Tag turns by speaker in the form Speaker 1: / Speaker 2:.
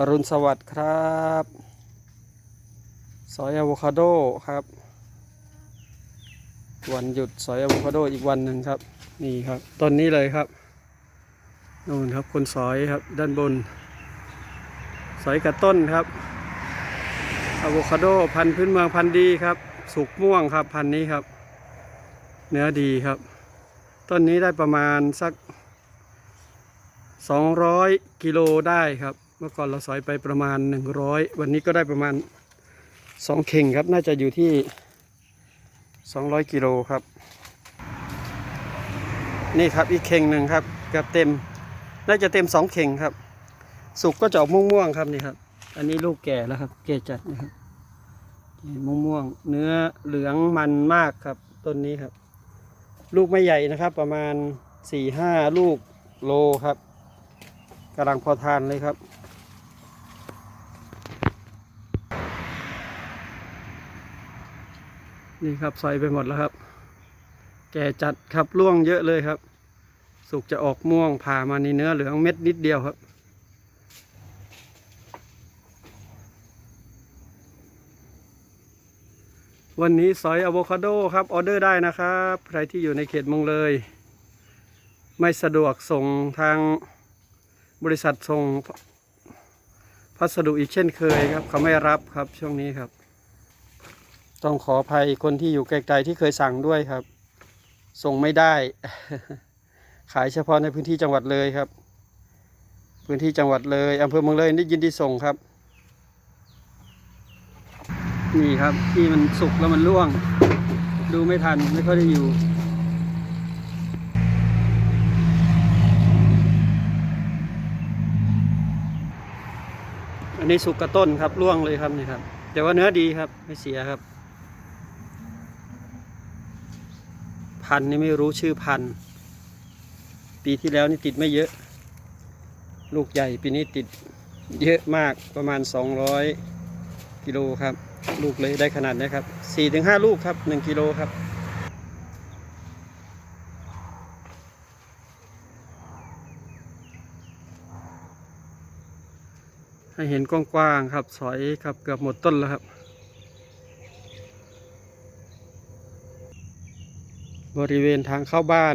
Speaker 1: อรุณสวัสดิ์ครับสอยอะโวคาโดครับ วันหยุดสอยอะโวคาโดอีกวันหนึ่งครับ นี่ครับต้นนี้เลยครับนู่นครับคนสอยครับด้านบน สอยกับต้นครับอะโวคาโดพันธุ์พื้นเมืองพันธุ์ดีครับ สุกม่วงครับพันธุ์นี้ครับ เนื้อดีครับ ต้นนี้ได้ประมาณสัก 200 กิโลได้ครับ เมื่อก่อนเราสอยไปประมาณ 100 วันนี้ก็ได้ประมาณ 2 เข่งครับ น่าจะอยู่ที่ 200 กิโลครับ นี่ครับอีกเข่งหนึ่งครับเกือบเต็ม น่าจะเต็ม 2 เข่งครับ สุกก็จะออกม่วงๆครับนี่ครับ อันนี้ลูกแก่แล้วครับ แก่จัดนะครับม่วงม่วงๆเนื้อเหลืองมันมากครับต้นนี้ครับ ลูกไม่ใหญ่นะครับ ประมาณ4-5ลูกโลครับกำลังพอทานเลยครับ นี่ครับใส่ไปหมดแล้วครับ แก่จัดครับร่วงเยอะเลยครับ สุกจะออกม่วงผ่ามาในเนื้อเหลืองเม็ดนิดเดียวครับ วันนี้สอยอะโวคาโดครับออเดอร์ได้นะครับ ใครที่อยู่ในเขตมงเลย ไม่สะดวกส่งทางบริษัทส่งพัสดุอีกเช่นเคยครับ เขาไม่รับครับช่วงนี้ครับ ต้องขออภัยคนที่อยู่ไกลๆที่เคยสั่งด้วยครับ ส่งไม่ได้ ขายเฉพาะในพื้นที่จังหวัดเลยครับ พื้นที่จังหวัดเลยอำเภอเมืองเลยได้ยินดีส่งครับ นี่ครับที่มันสุกแล้วมันร่วง ดูไม่ทันไม่ค่อยได้อยู่อันนี้สุกกระต้นครับร่วงเลยครับนี่ครับ แต่ว่าเนื้อดีครับไม่เสียครับ พันธุ์นี่ไม่รู้ชื่อพันธุ์ปีที่แล้วนี่ติดไม่เยอะ ลูกใหญ่ปีนี้ติดเยอะมากประมาณ 200 กิโลครับ ลูกเลยได้ขนาดนี้ครับ 4-5ถึงลูกครับ 1 กิโลครับให้เห็นกว้างๆครับ สอยครับเกือบหมดต้นแล้วครับ บริเวณทางเข้าบ้าน